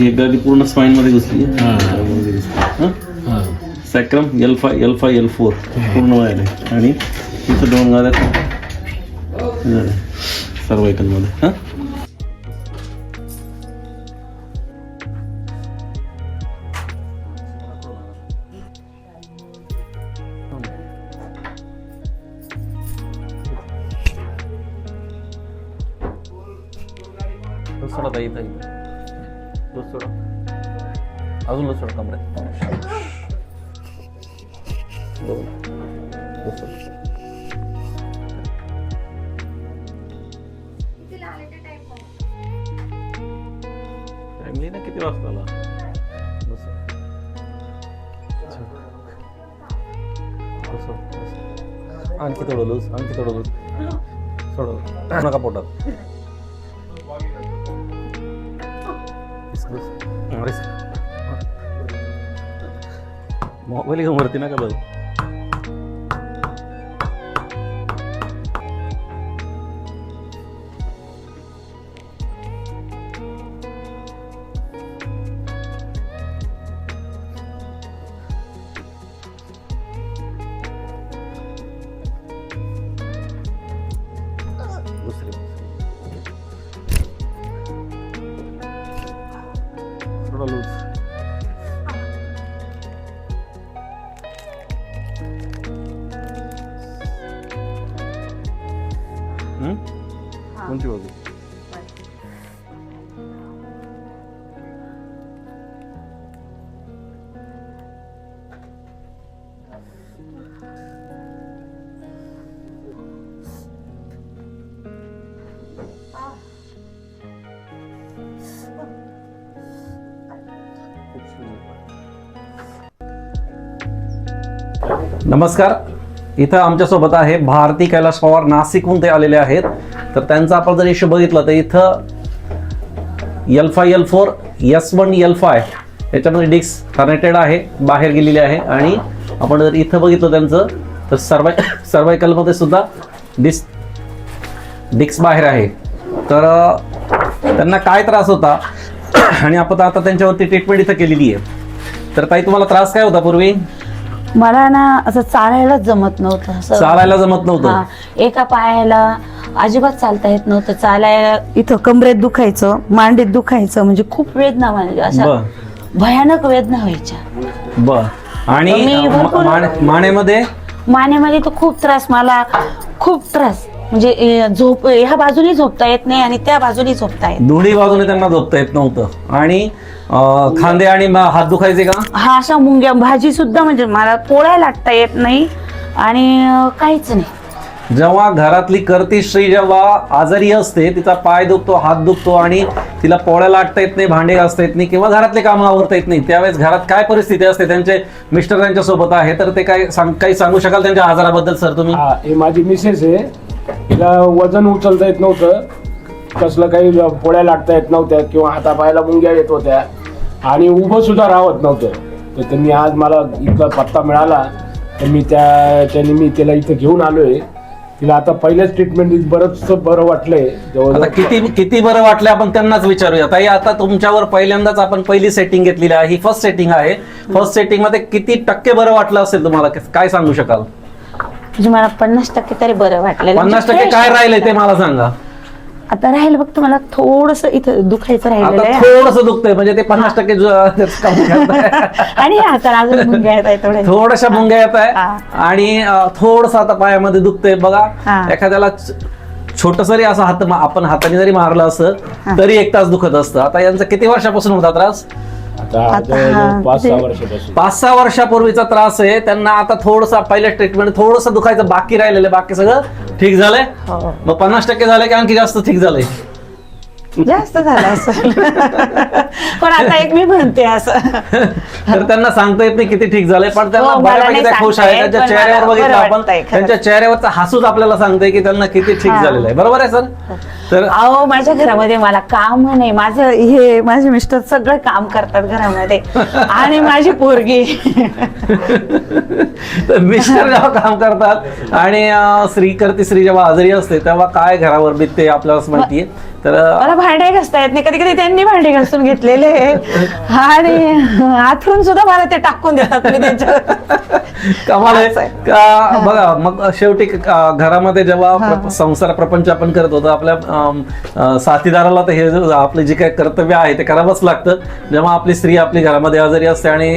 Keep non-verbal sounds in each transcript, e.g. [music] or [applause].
ही गर्दी पूर्ण स्पाईन मध्ये घुसली हा. हं? हा. Sacrum L five L five L four पूर्ण व्हायला आहे. आणि इथं दोन गाड्या सर्वायकलमध्ये हां सोडा ताई ताई दूध सोडा अजून दूध सोडा कमरे दोन दूध सोडा टाइमली ना किती वाजता आला आणखी थोडं लूज आणखी थोडं लूज सोडव नका पोटात मोबाईल घेऊन वरती नका बघ थोडा लूज हं? नमस्कार. इथं आमच्यासोबत आहे भारती कैलास पवार. नाशिकहून ते आलेले आहेत. तर त्यांचा आपण जर इश्यू बघितलं तर इथं L five L four S one L five याच्यामध्ये डिक्स कनेक्टेड आहे बाहेर गेलेली आहे. आणि आपण जर इथं बघितलं त्यांचं तर सर्वाय [coughs] सर्वायकलमध्ये सुद्धा डिस डिक्स बाहेर आहे. तर त्यांना काय त्रास होता? [coughs] आणि आपण आता त्यांच्यावरती ट्रीटमेंट इथं केलेली आहे. तर ताई तुम्हाला त्रास काय होता पूर्वी? मला ना असं चालायलाच जमत नव्हतं असं. चालायला जमत नव्हतं? हा, एका पायाला अजिबात चालता येत नव्हतं चालायला इथं कमरेत दुखायचं मांडीत दुखायचं म्हणजे खूप वेदना म्हणजे अशा बर. भयानक वेदना व्हायच्या. बर. आणि मी भरपूर- माने- मानेमध्ये? मानेमध्ये तर खूप त्रास मला खूप त्रास. म्हणजे झोप ह्या बाजूने झोपता येत नाही आणि त्या बाजूने झोपता येत दोन्ही बाजूने त्यांना झोपता येत नव्हतं. आणि अं, खांदे आणि म- हात दुखायचे का? हा अशा मुंग्या भाजी सुद्धा म्हणजे मला पोळ्या लाटता येत नाही. आणि अं, काहीच नाही. जेव्हा घरातली करती स्त्री जेव्हा आजारी असते तिचा पाय दुखतो हात दुखतो आणि तिला पोळ्या लाटता येत नाही भांडे घासता येत नाही किंवा घरातले कामं आवरता येत नाही त्यावेळेस घरात काय परिस्थिती असते? त्यांचे मिस्टर त्यांच्यासोबत आहे तर ते काय सांग काही सांगू शकाल त्यांच्या आजाराबद्दल सर तुम्ही? हा हे माझी मिसेस आहे. तिला वजन उचलता येत नव्हतं. कसलं काही पोळ्या लाटता येत नव्हत्या किंवा हातापायाला मुंग्या येत होत्या. आणि उभं सुद्धा राहत नव्हतं. तर त्यांनी आज मला इथला पत्ता मिळाला. तर मी त्या त्याने मी तिला इथं घेऊन आलोय. तिला आता पहिल्याच ट्रीटमेंट बरंच बरं वाटलंय. आता जवळ किती किती बरं वाटलं आपण त्यांनाच विचारूया. ताई आता तुमच्यावर पहिल्यांदाच आपण पहिली सेटिंग घेतलेली आहे. ही फर्स्ट सेटिंग आहे. फर्स्ट सेटिंगमध्ये किती टक्के बरं वाटलं असेल तुम्हाला? काय सांगू शकाल? म्हणजे मला पन्नास टक्के तरी बरं वाटलेलं पन्नास म्हणजे टक्के fresh काय राहिलंय ते वाटलं. मला सांगा आता राहिलं फक्त मला थोडस इथं दुखायचं राहिलेलं आता आहे थोडस दुखतंय म्हणजे ते पन्नास टक्के. [laughs] आणि आता अजून मुंग्या येत थोड्या थोड्याशा मुंग्या येत आहे हा. आणि थोडस आता पायामध्ये दुखतंय बघा. एखाद्याला छोट जरी असं हात आपण हाताने जरी मारलं असं हा. तरी एक तास दुखत असतं आता यांचा किती वर्षापासून होता त्रास आता पाच सहा ते- वर्षापासून पाच सहा वर्षापूर्वीचा त्रास आहे त्यांना आता थोडस पहिल्या ट्रीटमेंट थोडस दुखायचं बाकी राहिलेलं. बाकी सगळं ठीक झालंय हो. मग पन्नास टक्के झालंय की आणखी जास्त ठीक झालंय जास्त झालं असं. पण आता एक मी म्हणते असं. तर त्यांना सांगता येत नाही किती ठीक झालंय पण त्यांना हो, मला बऱ्यापैकी नाही त्या खुश सांगता आहे येत, त्यांच्या पण चेहऱ्यावर मला बघितलं बरं आपण वाटतंय खरंच. त्यांच्या चेहऱ्यावरचा हसूच आपल्याला सांगतंय की त्यांना किती ठीक हा. झालेलं आहे. बरोबर आहे सर? तर अहो माझ्या घरामध्ये मला काम नाही. माझं हे माझे मिस्टर सगळं काम करतात घरामध्ये. आणि माझी पोरगी. तर मिस्टर जेव्हा काम करतात आणि अं, स्त्री करते स्त्री जेव्हा आजारी असते तेव्हा काय घरावर बितते आपल्याला माहितीये. तर अं, मला भांडे घासता येत नाही कधी कधी त्यांनी भांडे घासून घेतलेले. आणि आथरून सुद्धा मला ते टाकून देतात मी त्यांच्या कमाल आहे. का बघा मग शेवटी घरामध्ये जेव्हा संसार प्रपंच आपण करत होतो आपल्या साथीदाराला तर हे जे आपले जे काही कर्तव्य आहे ते करावंच लागतं. जेव्हा आपली स्त्री आपली घरामध्ये आजारी असते आणि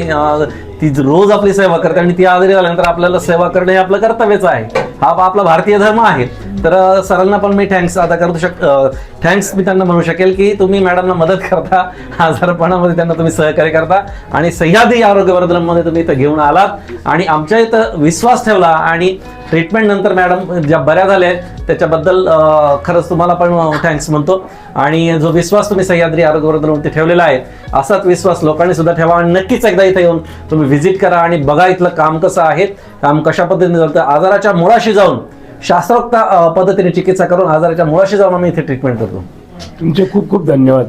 ती रोज आपली सेवा करते आणि ती आजारी झाल्यानंतर आपल्याला सेवा करणे हे आपलं कर्तव्यच आहे. हा आपला भारतीय धर्म आहे. तर सरांना पण मी थँक्स आता करू शक थँक्स मी त्यांना म्हणू शकेल की तुम्ही मॅडमना मदत करता आजारपणामध्ये त्यांना तुम्ही सहकार्य करता आणि सह्याद्री आरोग्यवर्धनमध्ये तुम्ही इथं घेऊन आलात आणि आमच्या इथं विश्वास ठेवला आणि ट्रीटमेंट नंतर मॅडम ज्या बऱ्या झाल्या आहेत त्याच्याबद्दल खरंच तुम्हाला पण थँक्स म्हणतो. आणि जो विश्वास तुम्ही सह्याद्री आरोग्यवर्धनवरती ठेवलेला आहे असाच विश्वास लोकांनी सुद्धा ठेवा आणि नक्कीच एकदा इथं येऊन तुम्ही व्हिजिट करा आणि बघा इथलं काम कसं आहे काम कशा पद्धतीने चालतं आजाराच्या मुळाशी जाऊन शास्त्रोक्त पद्धतीने चिकित्सा करून आजाराच्या मुळाशी जाऊन आम्ही इथे ट्रीटमेंट करतो. तुमचे खूप खूप धन्यवाद.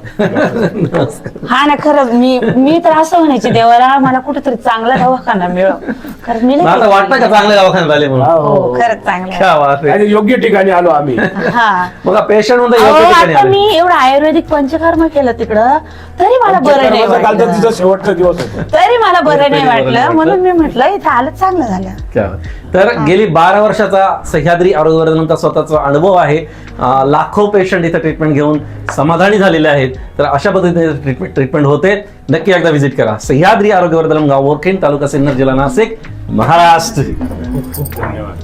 हा ना खरंच मी मी तर असं म्हणायची देवाला मला कुठेतरी चांगला दवाखाना मिळव कारण मी मग आता वाटतं का चांगले दवाखान्यात आले म्हणून? हो. खरंच चांगलं क्या बात आहे. आणि योग्य ठिकाणी आलो आम्ही. हा. बघा पेशंट अहो, योग्य ठिकाणी आता आले. मी एवढं आयुर्वेदिक पंचकर्म केलं तिकडं तरी मला बरं नाही कर्माचा वाटलं. तिचा शेवटचा दिवस होता. तरी मला बरं नाही नाही वाटलं. वाटलं. म्हणून मी म्हटलं इथं आलं चांगलं झालं. क्या बात. तर गेली बारा वर्षाचा सह्याद्री आरोग्यवर्धनचा स्वतःचा अनुभव आहे. लाखो पेशंट इथं ट्रीटमेंट घेऊन समाधानी झालेले आहेत. तर अशा पद्धतीने ट्रीटमेंट ट्रीटमेंट होते. नक्की एकदा व्हिजिट करा. सह्याद्री आरोग्यवर्धन गाव वोरखेड तालुका सिन्नर जिल्हा नाशिक महाराष्ट्र. धन्यवाद.